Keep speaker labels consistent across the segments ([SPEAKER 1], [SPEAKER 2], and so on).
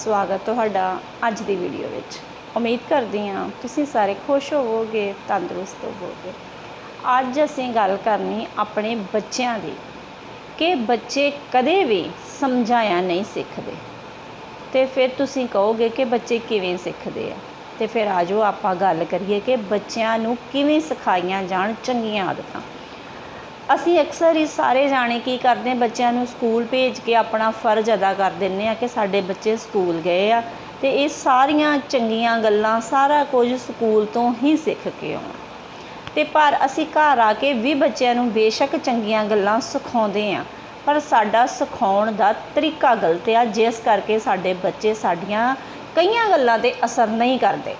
[SPEAKER 1] ਸਵਾਗਤ ਤੁਹਾਡਾ ਅੱਜ ਦੀ ਵੀਡੀਓ ਵਿੱਚ। ਉਮੀਦ ਕਰਦੀ ਹਾਂ ਤੁਸੀਂ ਸਾਰੇ ਖੁਸ਼ ਹੋਵੋਗੇ, ਤੰਦਰੁਸਤ ਹੋਵੋਗੇ। ਅੱਜ ਅਸੀਂ ਗੱਲ ਕਰਨੀ ਆਪਣੇ ਬੱਚਿਆਂ ਦੀ, ਕਿ ਬੱਚੇ ਕਦੇ ਵੀ ਸਮਝਾਇਆ ਨਹੀਂ ਸਿੱਖਦੇ। ਤੇ ਫਿਰ ਤੁਸੀਂ ਕਹੋਗੇ ਕਿ ਬੱਚੇ ਕਿਵੇਂ ਸਿੱਖਦੇ ਆ? ਤੇ ਫਿਰ ਆਜੋ ਆਪਾਂ ਗੱਲ ਕਰੀਏ ਕਿ ਬੱਚਿਆਂ ਨੂੰ ਕਿਵੇਂ ਸਿਖਾਈਆਂ ਜਾਣ ਚੰਗੀਆਂ ਆਦਤਾਂ। ਅਸੀਂ ਅਕਸਰ ਹੀ ਸਾਰੇ ਜਾਣੇ ਕੀ ਕਰਦੇ ਬੱਚਿਆਂ ਨੂੰ ਸਕੂਲ ਭੇਜ ਕੇ ਆਪਣਾ ਫਰਜ਼ ਅਦਾ ਕਰ ਦਿੰਨੇ ਆ ਕਿ ਸਾਡੇ ਬੱਚੇ ਸਕੂਲ ਗਏ ਆ ਤੇ ਇਹ ਸਾਰੀਆਂ ਚੰਗੀਆਂ ਗੱਲਾਂ ਸਾਰਾ ਕੁਝ ਸਕੂਲ ਤੋਂ ਹੀ ਸਿੱਖ ਕੇ ਆਉਣਾ। ਤੇ ਪਰ ਅਸੀਂ ਘਰ ਆ ਕੇ ਵੀ ਬੱਚਿਆਂ ਨੂੰ ਬੇਸ਼ੱਕ ਚੰਗੀਆਂ ਗੱਲਾਂ ਸਿਖਾਉਂਦੇ ਆ ਪਰ ਸਾਡਾ ਸਿਖਾਉਣ ਦਾ ਤਰੀਕਾ ਗਲਤ ਆ, ਜਿਸ ਕਰਕੇ ਸਾਡੇ ਬੱਚੇ ਸਾਡੀਆਂ ਕਈਆਂ ਗੱਲਾਂ ਤੇ ਅਸਰ ਨਹੀਂ ਕਰਦੇ।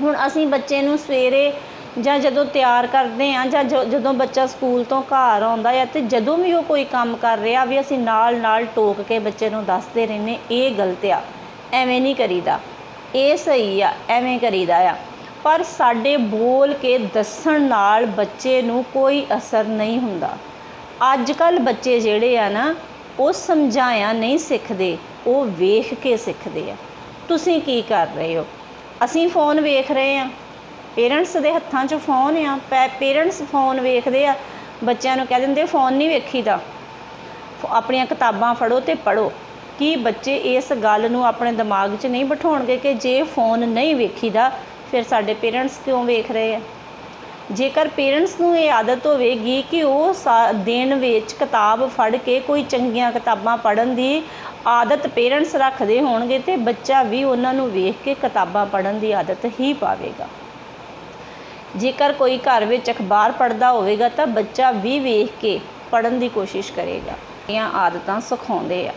[SPEAKER 1] ਹੁਣ ਅਸੀਂ ਬੱਚੇ ਨੂੰ ਸਵੇਰੇ ਜਾਂ ਜਦੋਂ ਤਿਆਰ ਕਰਦੇ ਹਾਂ ਜਾਂ ਜ- ਜਦੋਂ ਬੱਚਾ ਸਕੂਲ ਤੋਂ ਘਰ ਆਉਂਦਾ ਆ ਅਤੇ ਜਦੋਂ ਵੀ ਉਹ ਕੋਈ ਕੰਮ ਕਰ ਰਿਹਾ ਵੀ ਅਸੀਂ ਨਾਲ ਨਾਲ ਟੋਕ ਕੇ ਬੱਚੇ ਨੂੰ ਦੱਸਦੇ ਰਹਿੰਦੇ ਇਹ ਗਲਤ ਆ। ਐਵੇਂ ਨਹੀਂ ਕਰੀਦਾ। ਇਹ ਸਹੀ ਆ, ਐਵੇਂ ਕਰੀਦਾ ਆ। ਪਰ ਸਾਡੇ ਬੋਲ ਕੇ ਦੱਸਣ ਨਾਲ ਬੱਚੇ ਨੂੰ ਕੋਈ ਅਸਰ ਨਹੀਂ ਹੁੰਦਾ। ਅੱਜ ਕੱਲ ਬੱਚੇ ਜਿਹੜੇ ਆ ਨਾ, ਉਹ ਸਮਝਾਇਆ ਨਹੀਂ ਸਿੱਖਦੇ, ਉਹ ਵੇਖ ਕੇ ਸਿੱਖਦੇ ਆ। ਤੁਸੀਂ ਕੀ ਕਰ ਰਹੇ ਹੋ? ਅਸੀਂ ਫੋਨ ਵੇਖ ਰਹੇ ਆ। ਪੇਰੈਂਟਸ ਦੇ ਹੱਥਾਂ 'ਚ ਫੋਨ ਆ ਪੇਰੈਂਟਸ ਫੋਨ ਵੇਖਦੇ ਆ, ਬੱਚਿਆਂ ਨੂੰ ਕਹਿ ਦਿੰਦੇ ਫੋਨ ਨਹੀਂ ਵੇਖੀਦਾ। ਫ- ਆਪਣੀਆਂ ਕਿਤਾਬਾਂ ਫੜੋ ਤੇ ਪੜੋ ਕੀ ਬੱਚੇ ਇਸ ਗੱਲ ਨੂੰ ਆਪਣੇ ਦਿਮਾਗ 'ਚ ਨਹੀਂ ਬਿਠਾਉਣਗੇ ਕਿ ਜੇ ਫੋਨ ਨਹੀਂ ਵੇਖੀਦਾ, ਫਿਰ ਸਾਡੇ ਪੇਰੈਂਟਸ ਕਿਉਂ ਵੇਖ ਰਹੇ ਆ? ਜੇਕਰ ਪੇਰੈਂਟਸ ਨੂੰ ਇਹ ਆਦਤ ਹੋਵੇਗੀ ਕਿ ਉਹ ਸਾ- ਦਿਨ ਵਿੱਚ ਕਿਤਾਬ ਫੜ ਕੇ ਕੋਈ ਚੰਗੀਆਂ ਕਿਤਾਬਾਂ ਪੜ੍ਹਨ ਦੀ ਆਦਤ ਪੇਰੈਂਟਸ ਰੱਖਦੇ ਹੋਣਗੇ, ਤੇ ਬੱਚਾ ਵੀ ਉਹਨਾਂ ਨੂੰ ਵੇਖ ਕੇ ਕਿਤਾਬਾਂ ਪੜ੍ਹਨ ਦੀ ਆਦਤ ਹੀ ਪਾਵੇਗਾ। ਜੇਕਰ ਕੋਈ ਘਰ ਵਿੱਚ ਅਖਬਾਰ ਪੜ੍ਹਦਾ ਹੋਵੇਗਾ ਤਾਂ ਬੱਚਾ ਵੀ ਵੇਖ ਕੇ ਪੜ੍ਹਨ ਦੀ ਕੋਸ਼ਿਸ਼ ਕਰੇਗਾ। ਇਹ ਆਦਤਾਂ ਸਿਖਾਉਂਦੇ ਆ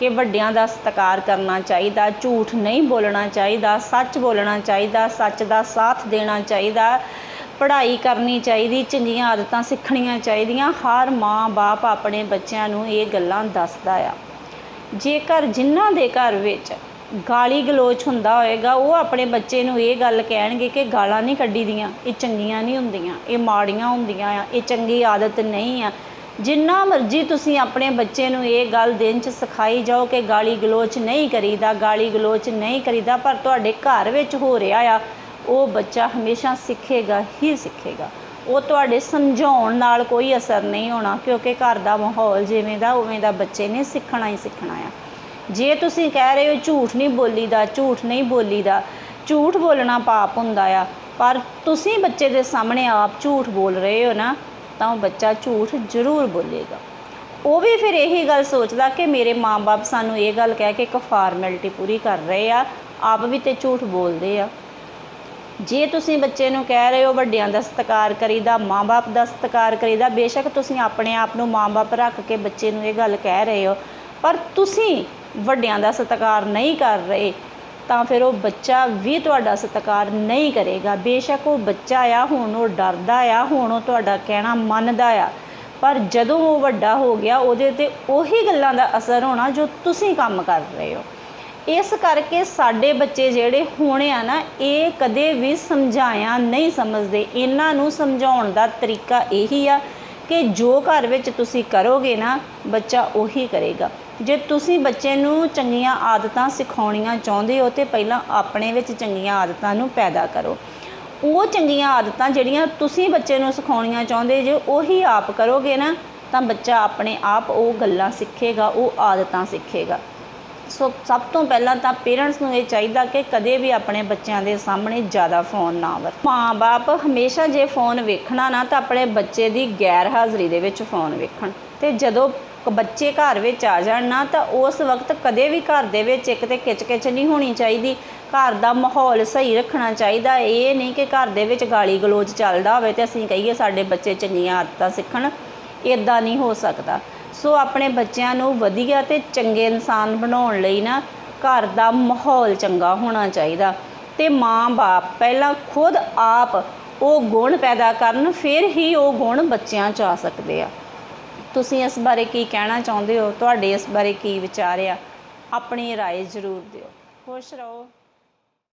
[SPEAKER 1] ਕਿ ਵੱਡਿਆਂ ਦਾ ਸਤਿਕਾਰ ਕਰਨਾ ਚਾਹੀਦਾ, ਝੂਠ ਨਹੀਂ ਬੋਲਣਾ ਚਾਹੀਦਾ, ਸੱਚ ਬੋਲਣਾ ਚਾਹੀਦਾ, ਸੱਚ ਦਾ ਸਾਥ ਦੇਣਾ ਚਾਹੀਦਾ, ਪੜ੍ਹਾਈ ਕਰਨੀ ਚਾਹੀਦੀ, ਚੰਗੀਆਂ ਆਦਤਾਂ ਸਿੱਖਣੀਆਂ ਚਾਹੀਦੀਆਂ। ਹਰ ਮਾਂ-ਬਾਪ ਆਪਣੇ ਬੱਚਿਆਂ ਨੂੰ ਇਹ ਗੱਲਾਂ ਦੱਸਦਾ ਆ। ਜੇਕਰ ਜਿਨ੍ਹਾਂ ਦੇ ਘਰ ਵਿੱਚ ਗਾਲੀ ਗਲੋਚ ਹੁੰਦਾ ਹੋਏਗਾ, ਉਹ ਆਪਣੇ ਬੱਚੇ ਨੂੰ ਇਹ ਗੱਲ ਕਹਿਣਗੇ ਕਿ ਗਾਲਾਂ ਨਹੀਂ ਕੱਢੀ ਦੀਆਂ ਇਹ ਚੰਗੀਆਂ ਨਹੀਂ ਹੁੰਦੀਆਂ, ਇਹ ਮਾੜੀਆਂ ਹੁੰਦੀਆਂ ਆ, ਇਹ ਚੰਗੀ ਆਦਤ ਨਹੀਂ ਆ। ਜਿੰਨਾ ਮਰਜ਼ੀ ਤੁਸੀਂ ਆਪਣੇ ਬੱਚੇ ਨੂੰ ਇਹ ਗੱਲ ਦਿਨ 'ਚ ਸਿਖਾਈ ਜਾਓ ਕਿ ਗਾਲੀ ਗਲੋਚ ਨਹੀਂ ਕਰੀਦਾ, ਗਾਲੀ ਗਲੋਚ ਨਹੀਂ ਕਰੀਦਾ, ਪਰ ਤੁਹਾਡੇ ਘਰ ਵਿੱਚ ਹੋ ਰਿਹਾ ਆ, ਉਹ ਬੱਚਾ ਹਮੇਸ਼ਾ ਸਿੱਖੇਗਾ ਹੀ ਸਿੱਖੇਗਾ। ਉਹ ਤੁਹਾਡੇ ਸਮਝਾਉਣ ਨਾਲ ਕੋਈ ਅਸਰ ਨਹੀਂ ਹੋਣਾ, ਕਿਉਂਕਿ ਘਰ ਦਾ ਮਾਹੌਲ ਜਿਵੇਂ ਦਾ ਉਵੇਂ ਦਾ ਬੱਚੇ ਨੇ ਸਿੱਖਣਾ ਹੀ ਸਿੱਖਣਾ ਆ। ਜੇ ਤੁਸੀਂ ਕਹਿ ਰਹੇ ਹੋ ਝੂਠ ਨਹੀਂ ਬੋਲੀਦਾ, ਝੂਠ ਨਹੀਂ ਬੋਲੀਦਾ, ਝੂਠ ਬੋਲਣਾ ਪਾਪ ਹੁੰਦਾ ਆ। ਪਰ ਤੁਸੀਂ ਬੱਚੇ ਦੇ ਸਾਹਮਣੇ ਆਪ ਝੂਠ ਬੋਲ ਰਹੇ ਹੋ ਨਾ, ਤਾਂ ਉਹ ਬੱਚਾ ਝੂਠ ਜ਼ਰੂਰ ਬੋਲੇਗਾ। ਉਹ ਵੀ ਫਿਰ ਇਹੀ ਗੱਲ ਸੋਚਦਾ ਕਿ ਮੇਰੇ ਮਾਪੇ ਸਾਨੂੰ ਇਹ ਗੱਲ ਕਹਿ ਕੇ ਇੱਕ ਫਾਰਮੈਲਿਟੀ ਪੂਰੀ ਕਰ ਰਹੇ ਆ, ਆਪ ਵੀ ਤੇ ਝੂਠ ਬੋਲਦੇ ਆ। ਜੇ ਤੁਸੀਂ ਬੱਚੇ ਨੂੰ ਕਹਿ ਰਹੇ ਹੋ ਵੱਡਿਆਂ ਦਾ ਸਤਿਕਾਰ ਕਰੀਦਾ, ਮਾਂ-ਬਾਪ ਦਾ ਸਤਿਕਾਰ ਕਰੀਦਾ, ਬੇਸ਼ੱਕ ਤੁਸੀਂ ਆਪਣੇ ਆਪ ਨੂੰ ਮਾਂ-ਬਾਪ ਰੱਖ ਕੇ ਬੱਚੇ ਨੂੰ ਇਹ ਗੱਲ ਕਹਿ ਰਹੇ ਹੋ, ਪਰ ਤੁਸੀਂ ਵੱਡਿਆਂ ਦਾ ਸਤਿਕਾਰ ਨਹੀਂ ਕਰ ਰਹੇ, ਤਾਂ ਫਿਰ ਉਹ ਬੱਚਾ ਵੀ ਤੁਹਾਡਾ ਸਤਿਕਾਰ ਨਹੀਂ ਕਰੇਗਾ। ਬੇਸ਼ੱਕ ਉਹ ਬੱਚਾ ਆ, ਹੁਣ ਉਹ ਡਰਦਾ ਆ, ਹੁਣ ਉਹ ਤੁਹਾਡਾ ਕਹਿਣਾ ਮੰਨਦਾ ਆ। ਪਰ ਜਦੋਂ ਉਹ ਵੱਡਾ ਹੋ ਗਿਆ, ਉਹਦੇ ਤੇ ਉਹੀ ਗੱਲਾਂ ਦਾ ਅਸਰ ਹੋਣਾ ਜੋ ਤੁਸੀਂ ਕੰਮ ਕਰ ਰਹੇ ਹੋ। ਇਸ ਕਰਕੇ ਸਾਡੇ ਬੱਚੇ ਜਿਹੜੇ ਹੋਣੇ ਆ ਨਾ, ਇਹ ਕਦੇ ਵੀ ਸਮਝਾਇਆ ਨਹੀਂ ਸਮਝਦੇ। ਇਹਨਾਂ ਨੂੰ ਸਮਝਾਉਣ ਦਾ ਤਰੀਕਾ ਇਹੀ ਆ ਕਿ ਜੋ ਘਰ ਵਿੱਚ ਤੁਸੀਂ ਕਰੋਗੇ ਨਾ, ਬੱਚਾ ਉਹੀ ਕਰੇਗਾ। ਜੇ ਤੁਸੀਂ ਬੱਚੇ ਨੂੰ ਚੰਗੀਆਂ ਆਦਤਾਂ ਸਿਖਾਉਣੀਆਂ ਚਾਹੁੰਦੇ ਹੋ ਤੇ ਪਹਿਲਾਂ ਆਪਣੇ ਵਿੱਚ ਚੰਗੀਆਂ ਆਦਤਾਂ ਨੂੰ ਪੈਦਾ ਕਰੋ। ਉਹ ਚੰਗੀਆਂ ਆਦਤਾਂ ਜਿਹੜੀਆਂ ਤੁਸੀਂ ਬੱਚੇ ਨੂੰ ਸਿਖਾਉਣੀਆਂ ਚਾਹੁੰਦੇ ਜੇ ਉਹੀ ਆਪ ਕਰੋਗੇ ਨਾ, ਤਾਂ ਬੱਚਾ ਆਪਣੇ ਆਪ ਉਹ ਗੱਲਾਂ ਸਿੱਖੇਗਾ, ਉਹ ਆਦਤਾਂ ਸਿੱਖੇਗਾ। ਸੋ ਸਭ ਤੋਂ ਪਹਿਲਾਂ ਤਾਂ ਪੇਰੈਂਟਸ ਨੂੰ ਇਹ ਚਾਹੀਦਾ ਕਿ ਕਦੇ ਵੀ ਆਪਣੇ ਬੱਚਿਆਂ ਦੇ ਸਾਹਮਣੇ ਜ਼ਿਆਦਾ ਫੋਨ ਨਾ ਵਰ ਮਾਂ-ਬਾਪ ਹਮੇਸ਼ਾ ਜੇ ਫੋਨ ਵੇਖਣਾ ਨਾ, ਤਾਂ ਆਪਣੇ ਬੱਚੇ ਦੀ ਗੈਰ ਹਾਜ਼ਰੀ ਦੇ ਵਿੱਚ ਫੋਨ ਵੇਖਣ। ਤੇ ਜਦੋਂ ਬੱਚੇ ਘਰ ਵਿੱਚ ਆ ਜਾਣ ਨਾ, ਤਾਂ ਉਸ ਵਕਤ ਕਦੇ ਵੀ ਘਰ ਦੇ ਵਿੱਚ ਇੱਕ ਤੇ ਕਿਚ-ਕਿਚ ਨਹੀਂ ਹੋਣੀ ਚਾਹੀਦੀ। ਘਰ ਦਾ ਮਾਹੌਲ ਸਹੀ ਰੱਖਣਾ ਚਾਹੀਦਾ। ਇਹ ਨਹੀਂ ਕਿ ਘਰ ਦੇ ਵਿੱਚ ਗਾਲੀ ਗਲੋਚ ਚੱਲਦਾ ਹੋਵੇ ਤੇ ਅਸੀਂ ਕਹੀਏ ਸਾਡੇ ਬੱਚੇ ਚੰਗੀਆਂ ਆਦਤਾਂ ਸਿੱਖਣ। ਇਦਾਂ ਨਹੀਂ ਹੋ ਸਕਦਾ। ਸੋ ਆਪਣੇ ਬੱਚਿਆਂ ਨੂੰ ਵਧੀਆ ਤੇ ਚੰਗੇ ਇਨਸਾਨ ਬਣਾਉਣ ਲਈ ਨਾ ਘਰ ਦਾ ਮਾਹੌਲ ਚੰਗਾ ਹੋਣਾ ਚਾਹੀਦਾ। ਤੇ ਮਾਂ-ਬਾਪ ਪਹਿਲਾਂ ਖੁਦ ਆਪ ਉਹ ਗੁਣ ਪੈਦਾ ਕਰਨ, ਫਿਰ ਹੀ ਉਹ ਗੁਣ ਬੱਚਿਆਂ 'ਚ ਆ ਸਕਦੇ ਆ। ਤੁਸੀਂ ਇਸ ਬਾਰੇ ਕੀ ਕਹਿਣਾ ਚਾਹੁੰਦੇ ਹੋ ਤੁਹਾਡੇ ਇਸ ਬਾਰੇ ਕੀ ਵਿਚਾਰ ਆ ਆਪਣੀ رائے ਜ਼ਰੂਰ ਦਿਓ ਖੁਸ਼ ਰਹੋ